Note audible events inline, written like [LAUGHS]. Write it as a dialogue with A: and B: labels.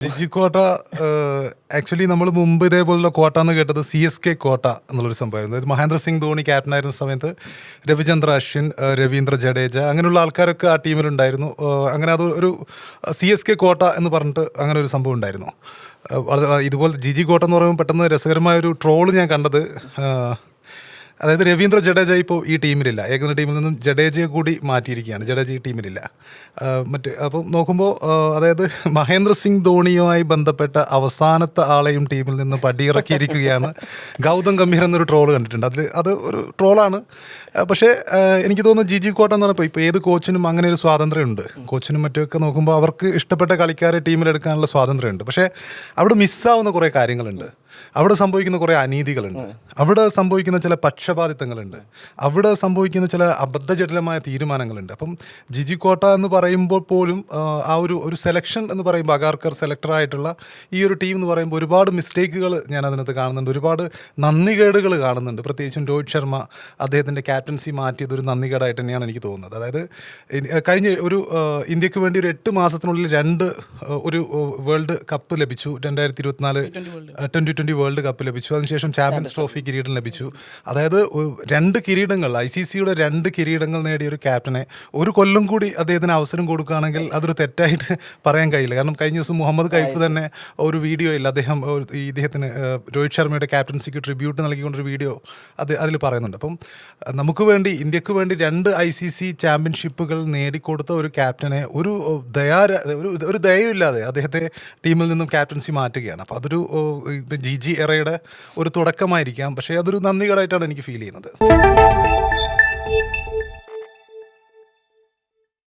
A: ജിജി കോട്ട ആക്ച്വലി നമ്മൾ മുമ്പ് ഇതേപോലുള്ള കോട്ട എന്ന് കേട്ടത് സി എസ് കെ കോട്ട എന്നുള്ളൊരു സംഭവമായിരുന്നു. മഹേന്ദ്ര സിംഗ് ധോണി ക്യാപ്റ്റൻ ആയിരുന്ന സമയത്ത് രവിചന്ദ്ര അശ്വിൻ രവീന്ദ്ര ജഡേജ അങ്ങനെയുള്ള ആൾക്കാരൊക്കെ ആ ടീമിലുണ്ടായിരുന്നു അങ്ങനെ അത് ഒരു സി എസ് കെ കോട്ട എന്ന് പറഞ്ഞിട്ട് അങ്ങനെ ഒരു സംഭവം ഉണ്ടായിരുന്നു. ഇതുപോലെ ജിജി കോട്ട എന്ന് പറയുമ്പോൾ പെട്ടെന്ന് രസകരമായ ഒരു ട്രോൾ ഞാൻ കണ്ടത് അതായത് രവീന്ദ്ര ജഡേജ ഇപ്പോൾ ഈ ടീമിലില്ല. ഏകദിന ടീമിൽ നിന്നും ജഡേജയെ കൂടി മാറ്റിയിരിക്കുകയാണ്. ജഡേജ ഈ ടീമിലില്ല. മറ്റ് അപ്പം നോക്കുമ്പോൾ അതായത് മഹേന്ദ്ര സിംഗ് ധോണിയുമായി ബന്ധപ്പെട്ട അവസാനത്തെ ആളെയും ടീമിൽ നിന്ന് പടിയിറക്കിയിരിക്കുകയാണ്. [LAUGHS] ഗൗതം ഗംഭീർ എന്നൊരു ട്രോൾ കണ്ടിട്ടുണ്ട്. അതിൽ അത് ഒരു ട്രോളാണ്. പക്ഷേ എനിക്ക് തോന്നുന്നു ജിജി കോട്ട എന്ന് പറഞ്ഞപ്പോൾ ഇപ്പോൾ ഏത് കോച്ചിനും അങ്ങനെ ഒരു സ്വാതന്ത്ര്യമുണ്ട്. കോച്ചിനും മറ്റുമൊക്കെ നോക്കുമ്പോൾ അവർക്ക് ഇഷ്ടപ്പെട്ട കളിക്കാരെ ടീമിലെടുക്കാനുള്ള സ്വാതന്ത്ര്യമുണ്ട്. പക്ഷേ അവിടെ മിസ്സാവുന്ന കുറേ കാര്യങ്ങളുണ്ട്. അവിടെ സംഭവിക്കുന്ന കുറേ അനീതികളുണ്ട്. അവിടെ സംഭവിക്കുന്ന ചില പക്ഷപാതിത്വങ്ങളുണ്ട്. അവിടെ സംഭവിക്കുന്ന ചില അബദ്ധജടിലമായ തീരുമാനങ്ങളുണ്ട്. അപ്പം ജിജി കോട്ട എന്ന് പറയുമ്പോൾ പോലും ആ, ഒരു ഒരു സെലക്ഷൻ എന്ന് പറയുമ്പോൾ അഗാർക്കർ സെലക്ടറായിട്ടുള്ള ഈ ഒരു ടീം എന്ന് പറയുമ്പോൾ ഒരുപാട് മിസ്റ്റേക്കുകൾ ഞാൻ അതിനകത്ത് കാണുന്നുണ്ട്. ഒരുപാട് നന്ദികേടുകൾ കാണുന്നുണ്ട്. പ്രത്യേകിച്ചും രോഹിത് ശർമ്മ അദ്ദേഹത്തിന്റെ ക്യാപ്റ്റൻസി മാറ്റിയത് ഒരു നന്ദികേടായിട്ട് തന്നെയാണ് എനിക്ക് തോന്നുന്നത്. അതായത് കഴിഞ്ഞ ഒരു ഇന്ത്യയ്ക്ക് വേണ്ടി ഒരു എട്ട് മാസത്തിനുള്ളിൽ രണ്ട് ഒരു വേൾഡ് കപ്പ് ലഭിച്ചു. രണ്ടായിരത്തി ഇരുപത്തിനാല് ട്വന്റി ട്വന്റി വേൾഡ് കപ്പ് ലഭിച്ചു. അതിനുശേഷം ചാമ്പ്യൻസ് ട്രോഫി കിരീടം ലഭിച്ചു. അതായത് രണ്ട് കിരീടങ്ങൾ ഐ സി സിയുടെ രണ്ട് കിരീടങ്ങൾ നേടിയ ഒരു ക്യാപ്റ്റനെ ഒരു കൊല്ലം കൂടി അദ്ദേഹത്തിന് അവസരം കൊടുക്കുകയാണെങ്കിൽ അതൊരു തെറ്റായിട്ട് [LAUGHS] പറയാൻ കഴിയില്ല. കാരണം കഴിഞ്ഞ ദിവസം മുഹമ്മദ് കൈഫ് തന്നെ ഒരു വീഡിയോ ഇല്ല അദ്ദേഹം ഈ ഇദ്ദേഹത്തിന് രോഹിത് ശർമ്മയുടെ ക്യാപ്റ്റൻസിക്ക് ട്രിബ്യൂട്ട് നൽകിക്കൊണ്ടൊരു വീഡിയോ അത് അതിൽ പറയുന്നുണ്ട്. അപ്പം നമുക്ക് വേണ്ടി ഇന്ത്യയ്ക്ക് വേണ്ടി രണ്ട് ഐ സി സി ചാമ്പ്യൻഷിപ്പുകൾ നേടിക്കൊടുത്ത ഒരു ക്യാപ്റ്റനെ ഒരു ദയാര ദയാ ഒരു ഒരു ദയയില്ലാതെ അദ്ദേഹത്തെ ടീമിൽ നിന്നും ക്യാപ്റ്റൻസി മാറ്റുകയാണ്. അപ്പോൾ അതൊരു ഏഹ്, ജി ജി എറയുടെ ഒരു തുടക്കമായിരിക്കാം. പക്ഷേ അതൊരു നന്ദികേടായിട്ടാണ് എനിക്ക് ഫീൽ ചെയ്യുന്നത്.